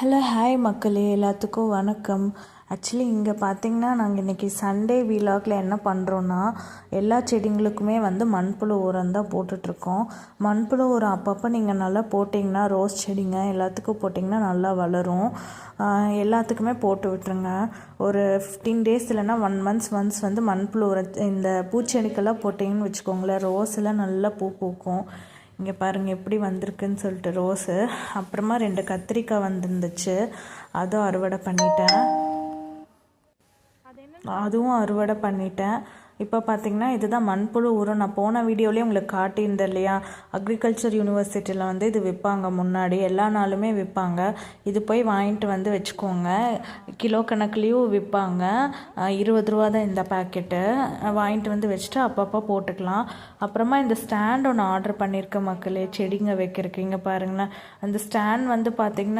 Hello hi மக்களே எல்லாத்துக்கும் வணக்கம். ஆக்சுவலி இங்கே பார்த்தீங்கன்னா நாங்கள் இன்றைக்கி சண்டே வீலாகில் என்ன பண்ணுறோன்னா எல்லா செடிங்களுக்குமே வந்து மண்புழு உரம் தான் போட்டுட்ருக்கோம். மண்புழு உரம் அப்பப்போ நீங்கள் நல்லா போட்டிங்கன்னா ரோஸ் செடிங்க எல்லாத்துக்கும் போட்டிங்கன்னா நல்லா வளரும். எல்லாத்துக்குமே போட்டு விட்டுருங்க. ஒரு ஃபிஃப்டீன் டேஸ் இல்லைன்னா ஒன் மந்த்ஸ் ஒன்ஸ் வந்து மண்புழு உரம் இந்த பூச்செடிக்கெல்லாம் போட்டிங்கன்னு வச்சுக்கோங்களேன் ரோஸ் எல்லாம் நல்லா பூ பூக்கும். இங்கே பாருங்கள் எப்படி வந்திருக்குன்னு சொல்லிட்டு ரோஸு. அப்புறமா ரெண்டு கத்திரிக்காய் வந்துருந்துச்சு. அதுவும் அறுவடை பண்ணிட்டேன். அதுவும் அறுவடை பண்ணிட்டேன். இப்போ பார்த்தீங்கன்னா இதுதான் மண்புழு உரம். நான் போன வீடியோலேயே உங்களுக்கு காட்டியிருந்தேன் இல்லையா? அக்ரிகல்ச்சர் யூனிவர்சிட்டியில் வந்து இது விற்பாங்க முன்னாடி. எல்லா நாளுமே விற்பாங்க. இது போய் வாங்கிட்டு வந்து வச்சுக்கோங்க. கிலோ கணக்குலேயும் விற்பாங்க. இருபது ரூபா தான் இந்த பேக்கெட்டு வாங்கிட்டு வந்து வச்சுட்டு அப்பப்போ போட்டுக்கலாம். அப்புறமா இந்த ஸ்டாண்ட் ஒன்று ஆர்டர் பண்ணியிருக்க மக்களே. செடிங்க வைக்கிறதுக்கு. இங்கே பாருங்களேன். அந்த ஸ்டாண்ட் வந்து பார்த்திங்கன்னா